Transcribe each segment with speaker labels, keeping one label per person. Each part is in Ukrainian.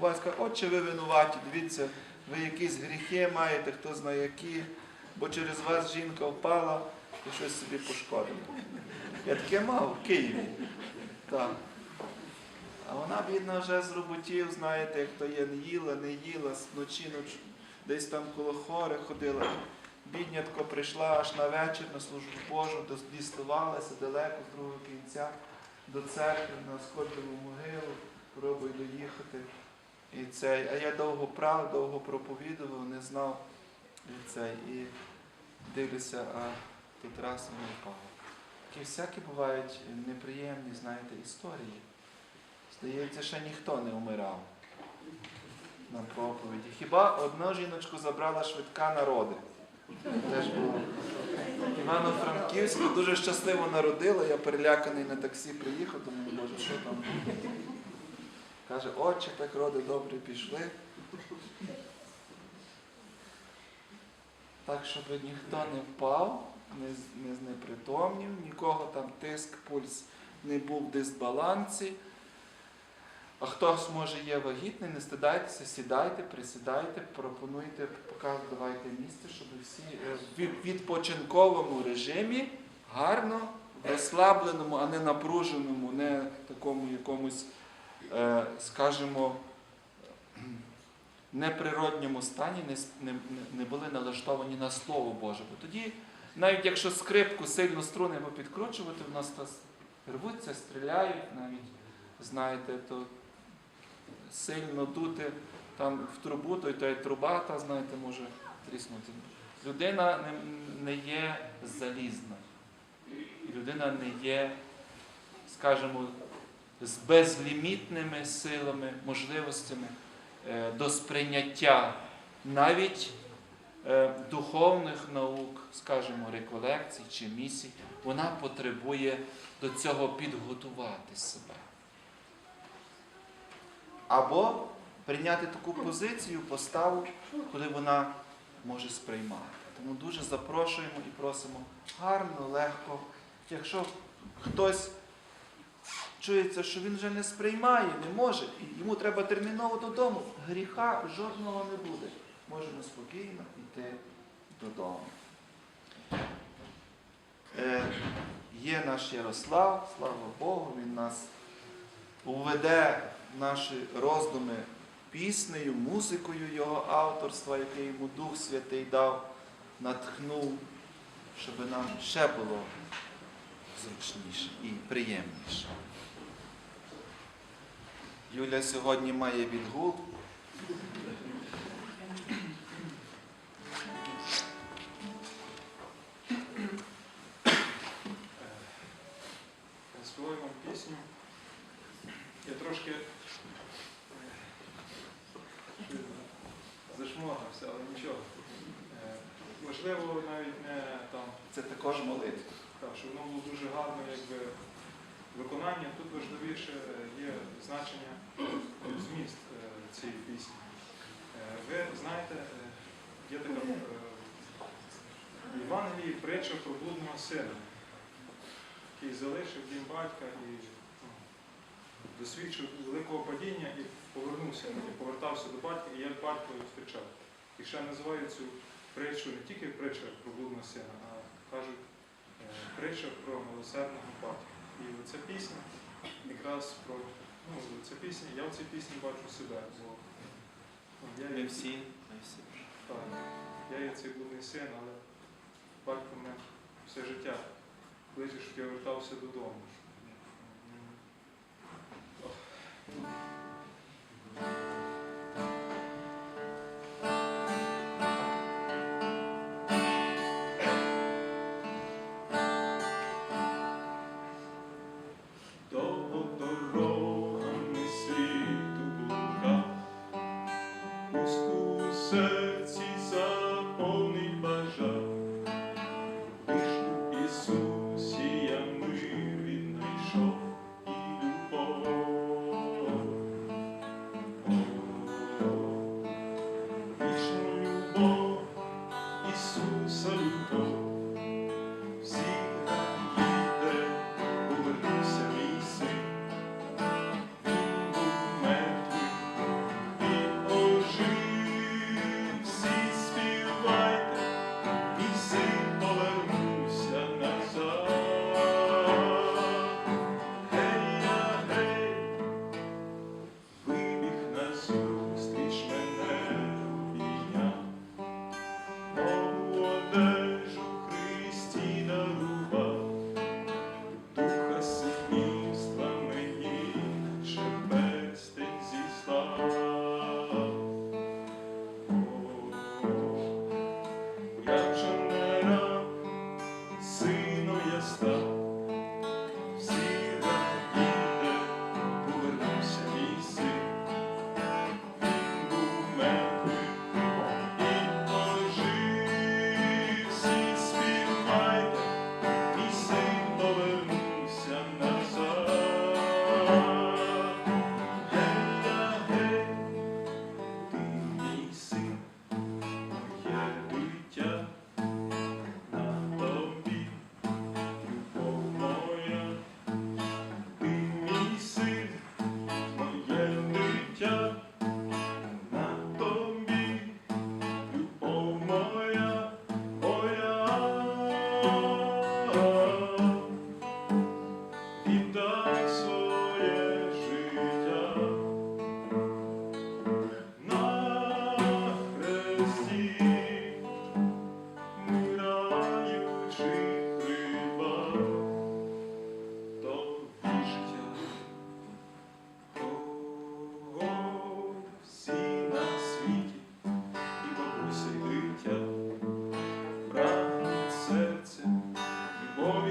Speaker 1: Каже, отче, ви винуваті, дивіться, ви якісь гріхи маєте, хто знає які, бо через вас жінка впала і щось собі пошкодила. Я таке мав в Києві. Так. А вона, бідна, вже з роботів, знаєте, як то є, не їла, не їла, з ночі ноч, десь там коло хори ходила. Біднятко прийшла аж на вечір на службу Божу, діставалася далеко з другого кінця до церкви на сходову могилу, пробую доїхати. І цей, а я довго прав, довго проповідував, не знав і цей. І дивлюся, а тут раз не впав. Такі всякі бувають неприємні, знаєте, історії. Здається, ще ніхто не вмирав на проповіді. Хіба одну жіночку забрала швидка народи. Теж було. Івано-Франківську дуже щасливо народила, я переляканий на таксі приїхав, думаю, боже, що там буде. Каже, отче, так роди добре пішли. Так, щоб ніхто не впав, не, не знепритомнів, нікого там тиск, пульс не був в дисбалансі. А хтось може є вагітний, не стидайтеся, сідайте, присідайте, пропонуйте, поки давайте місце, щоб всі е, в відпочинковому режимі гарно, розслабленому, а не напруженому, не такому якомусь, скажімо, неприродньому стані не, були налаштовані на Слово Боже. Бо тоді, навіть якщо скрипку сильно струни підкручувати, в нас рвуться, стріляють, навіть, знаєте, то сильно дути там в трубу, то й та й труба, та, знаєте, може тріснути. Людина не є залізна. Людина не є, скажімо, з безлімітними силами, можливостями е, до сприйняття навіть е, духовних наук, скажімо, реколекцій чи місій, вона потребує до цього підготувати себе. Або прийняти таку позицію, поставу, коли вона може сприймати. Тому дуже запрошуємо і просимо гарно, легко. Якщо хтось чується, що він вже не сприймає, не може, і йому треба терміново додому, гріха жодного не буде. Можемо спокійно йти додому. Е, є наш Ярослав, слава Богу, він нас уведе в наші роздуми піснею, музикою його авторства, яке йому Дух Святий дав, натхнув, щоб нам ще було зручніше і приємніше. Юля сьогодні має відгул.
Speaker 2: Співаю вам пісню. Я трошки е, зашмогався, але нічого. Е, Можливо, навіть не там,
Speaker 1: Це також молитва.
Speaker 2: так, щоб воно було дуже гарно, якби виконання. Тут важливіше е, є значення, зміст е, цієї пісні. Е, Ви знаєте, е, є така е, в Євангелії притча про блудного сина який залишив дім батька і ну, досвідчив великого падіння і повернувся, і повертався до батька, і як батько його зустрічав. І ще називають цю притчу не тільки притча про блудного сина, а кажуть е, притча про милосердного батька. І ця пісня якраз про ну, ця пісня, я в цій пісні бачу себе, бо ну, я є,
Speaker 1: всі, не всі.
Speaker 2: так, я є цей блудний син, але батько мене все життя кличе, щоб я вертався додому. Довго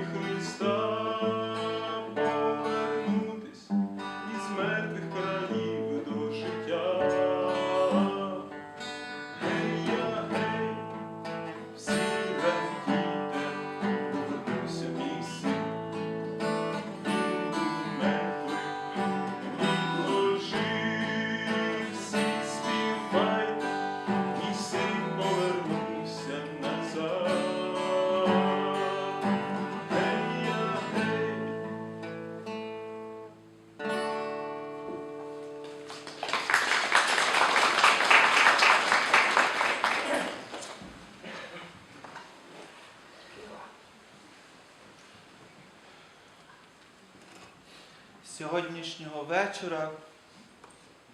Speaker 2: Христа.
Speaker 1: Сьогоднішнього вечора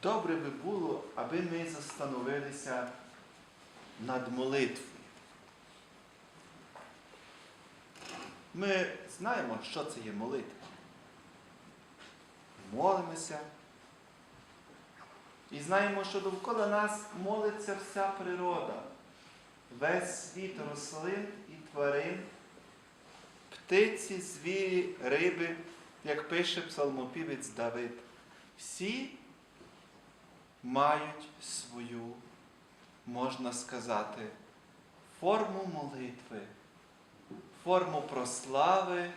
Speaker 1: добре би було, аби ми застановилися над молитвою. Ми знаємо, що це є молитва. Молимося. І знаємо, що довкола нас молиться вся природа, весь світ рослин і тварин, птиці, звірі, риби, як пише псалмопівець Давид. Всі мають свою, можна сказати, форму молитви, форму прослави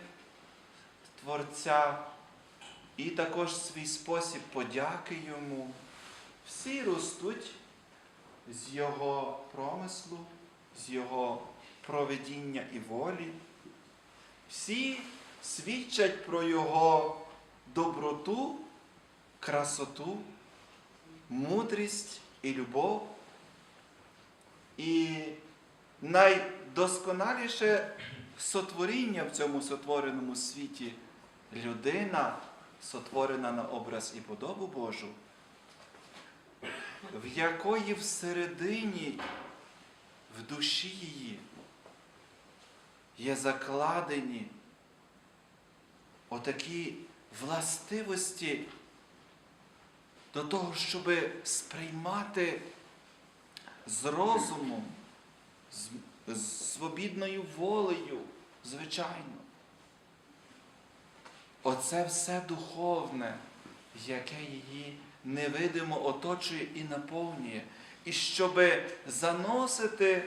Speaker 1: Творця і також свій спосіб подяки йому. Всі ростуть з його промислу, з його проведіння і волі. Всі свідчать про його доброту, красоту, мудрість і любов. І найдосконаліше сотворіння в цьому сотвореному світі людина, сотворена на образ і подобу Божу, в якої всередині, в душі її є закладені отакі властивості до того, щоб сприймати з розумом, з, з свобідною волею, звичайно. Оце все духовне, яке її невидимо оточує і наповнює. І щоб заносити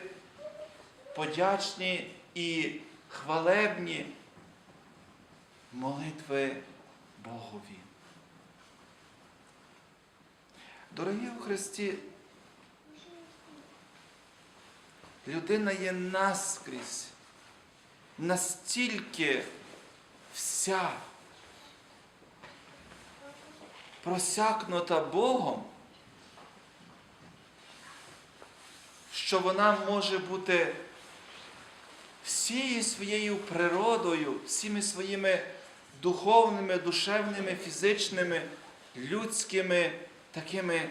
Speaker 1: подячні і хвалебні молитви Богові. Дорогі у Христі, людина є наскрізь, настільки вся просякнута Богом, що вона може бути всією своєю природою, всіми своїми духовними, душевними, фізичними, людськими такими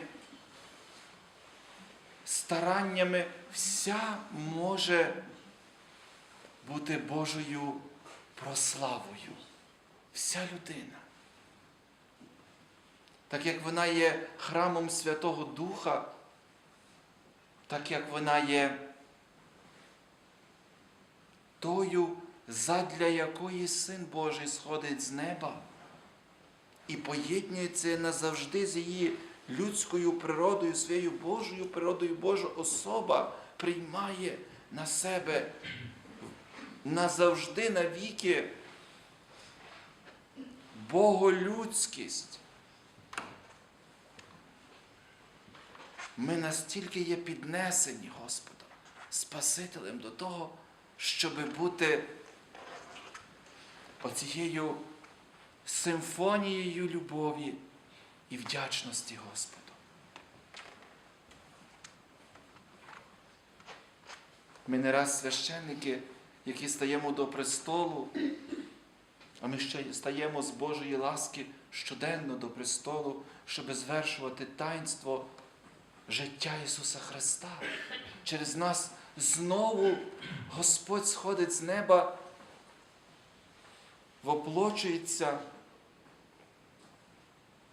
Speaker 1: стараннями, вся може бути Божою прославою. Вся людина. Так як вона є храмом Святого Духа, так як вона є тою, задля якої Син Божий сходить з неба і поєднується назавжди з її людською природою, своєю Божою природою, Божа особа приймає на себе назавжди навіки боголюдськість. Ми настільки є піднесені Господом, Спасителем до того, щоб бути оцією симфонією любові і вдячності Господу. Ми не раз священники, які стаємо до престолу, а ми ще стаємо з Божої ласки щоденно до престолу, щоб звершувати таїнство життя Ісуса Христа. Через нас знову Господь сходить з неба, воплочується,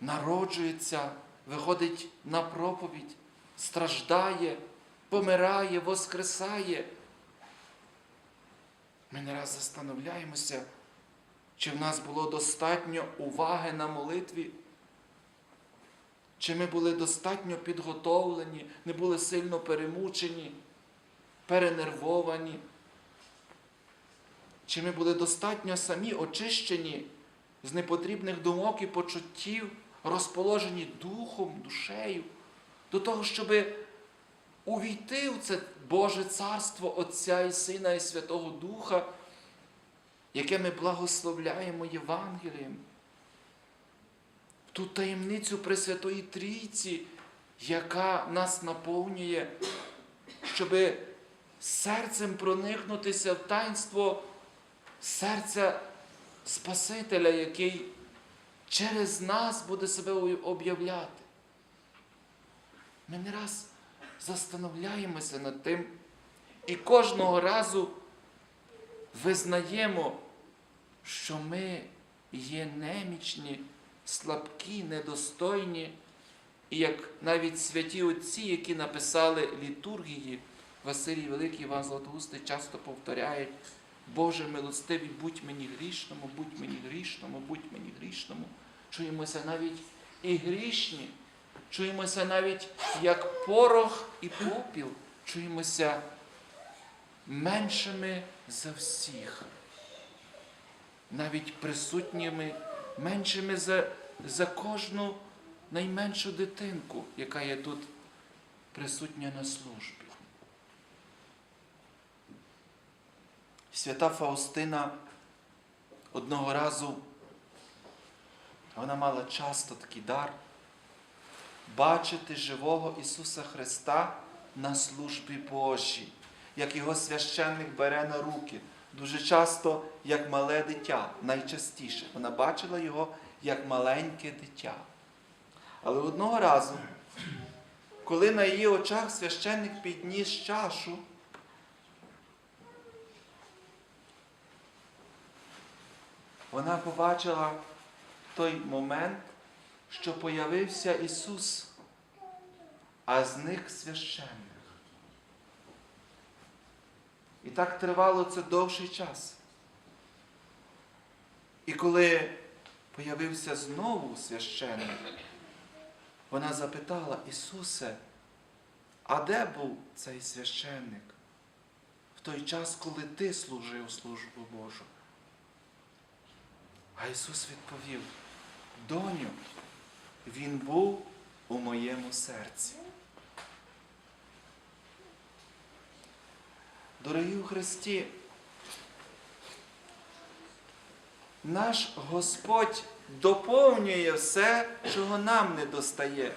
Speaker 1: народжується, виходить на проповідь, страждає, помирає, воскресає. Ми не раз застановляємося, чи в нас було достатньо уваги на молитві. Чи ми були достатньо підготовлені, не були сильно перемучені, перенервовані? Чи ми були достатньо самі очищені з непотрібних думок і почуттів, розположені духом, душею, до того, щоб увійти в це Боже Царство Отця і Сина і Святого Духа, яке ми благословляємо Євангелієм? ту таємницю Пресвятої Трійці, яка нас наповнює, щоб серцем проникнутися в таїнство серця Спасителя, який через нас буде себе об'являти. Ми не раз застановляємося над тим і кожного разу визнаємо, що ми є немічні, слабкі, недостойні, і як навіть святі отці, які написали літургії, Василій Великий Іван Златоустий часто повторяють, Боже милостивий, будь мені грішному, будь мені грішному, будь мені грішному. Чуємося навіть і грішні, чуємося навіть як порох і попіл, чуємося меншими за всіх, навіть присутніми, меншими за, за кожну найменшу дитинку, яка є тут присутня на службі. Свята Фаустина одного разу, вона мала часто такий дар бачити живого Ісуса Христа на службі Божій, як його священник бере на руки. Дуже часто як мале дитя, найчастіше. Вона бачила його як маленьке дитя. Але одного разу, коли на її очах священник підніс чашу, вона побачила той момент, що появився Ісус, а зник священник. І так тривало це довший час. І коли появився знову священник, вона запитала Ісусе, а де був цей священник в той час, коли ти служив службу Божу? А Ісус відповів, доню, Він був у моєму серці. Дорогі у Христі, наш Господь доповнює все, чого нам не достає.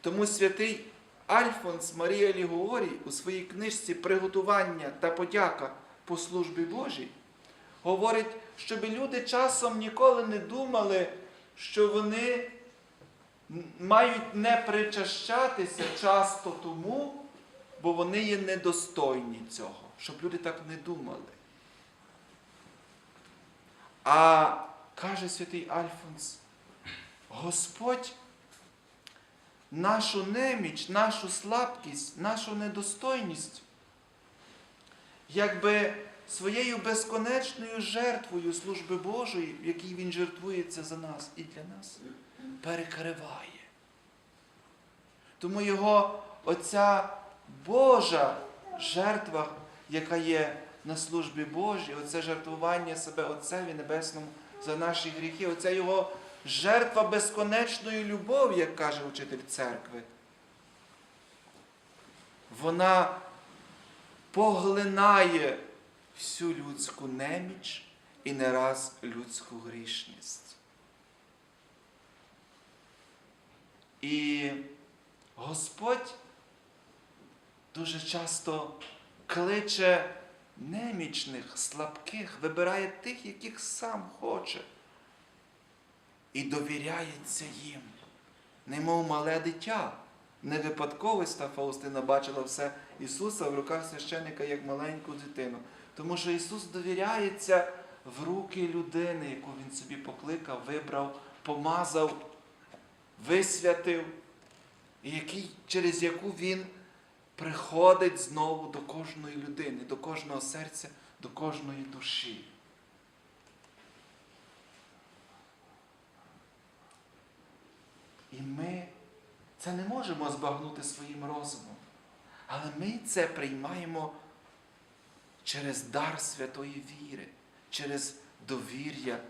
Speaker 1: Тому святий Альфонс Марія Лігуорій у своїй книжці Приготування та подяка по службі Божій говорить, щоб люди часом ніколи не думали, що вони мають не причащатися часто тому, бо вони є недостойні цього, щоб люди так не думали. А каже святий Альфонс, Господь нашу неміч, нашу слабкість, нашу недостойність, якби своєю безконечною жертвою служби Божої, в якій Він жертвується за нас і для нас, перекриває. Тому його оця Божа жертва, яка є на службі Божій, оце жертвування себе Отцеві Небесному за наші гріхи, оце його жертва безконечної любові, як каже учитель церкви. Вона поглинає всю людську неміч і не раз людську грішність. І Господь дуже часто кличе немічних, слабких, вибирає тих, яких сам хоче, і довіряється їм, немов мале дитя. Не випадковість Фаустина бачила все Ісуса в руках священника як маленьку дитину. Тому що Ісус довіряється в руки людини, яку Він собі покликав, вибрав, помазав, висвятив, який, через яку Він приходить знову до кожної людини, до кожного серця, до кожної душі. І ми це не можемо збагнути своїм розумом. Але ми це приймаємо через дар святої віри, через довір'я,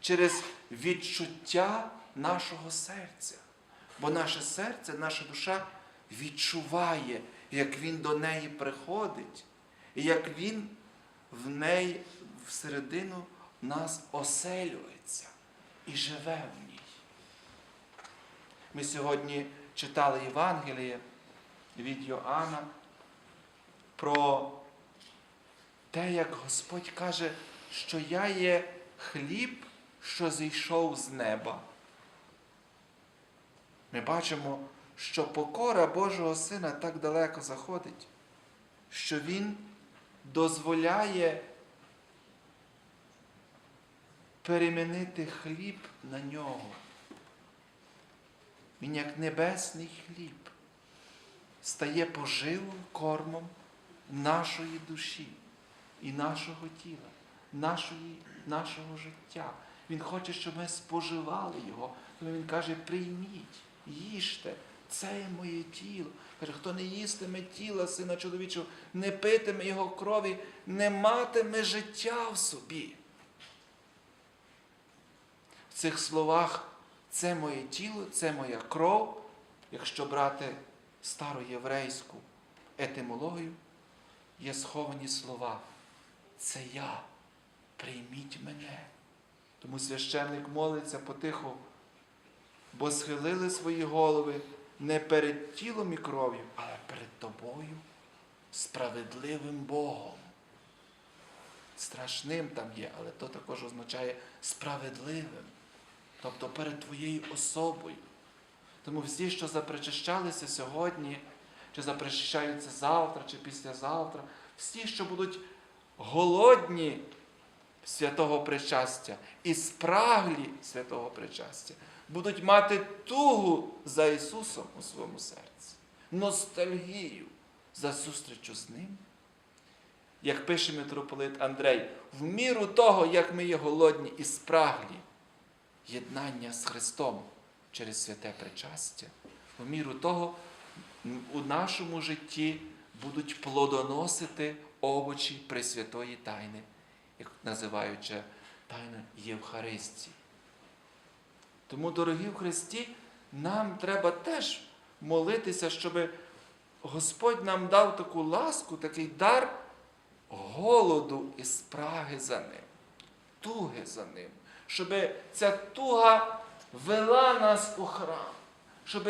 Speaker 1: через відчуття нашого серця. Бо наше серце, наша душа відчуває, як Він до неї приходить, і як Він в неї всередину нас оселюється і живе в ній. Ми сьогодні читали Євангеліє від Йоанна про те, як Господь каже, що я є хліб що зійшов з неба. Ми бачимо, що покора Божого Сина так далеко заходить, що Він дозволяє перемінити хліб на нього. Він як небесний хліб стає поживом, кормом нашої душі і нашого тіла, нашої, нашого життя. Він хоче, щоб ми споживали його. Тому він каже, прийміть, їжте, це моє тіло. Каже, хто не їстиме тіла сина чоловічого, не питиме його крові, не матиме життя в собі. В цих словах це моє тіло, це моя кров, якщо брати староєврейську етимологію, є сховані слова. Це я. Прийміть мене. Тому священник молиться потихо, бо схилили свої голови не перед тілом і кров'ю, але перед тобою, справедливим Богом. Страшним там є, але то також означає справедливим, тобто перед твоєю особою. Тому всі, що запричащалися сьогодні, чи запричащаються завтра, чи післязавтра, всі, що будуть голодні святого причастя і спраглі святого причастя, будуть мати тугу за Ісусом у своєму серці, ностальгію за зустрічю з Ним. Як пише митрополит Андрей, в міру того, як ми є голодні і спраглі, єднання з Христом через святе причастя, в міру того у нашому житті будуть плодоносити овочі Пресвятої Тайни, як називаючи Тайна Євхаристії. Тому, дорогі в Христі, нам треба теж молитися, щоб Господь нам дав таку ласку, такий дар голоду і спраги за ним, туги за ним, щоб ця туга вела нас у храм, щоб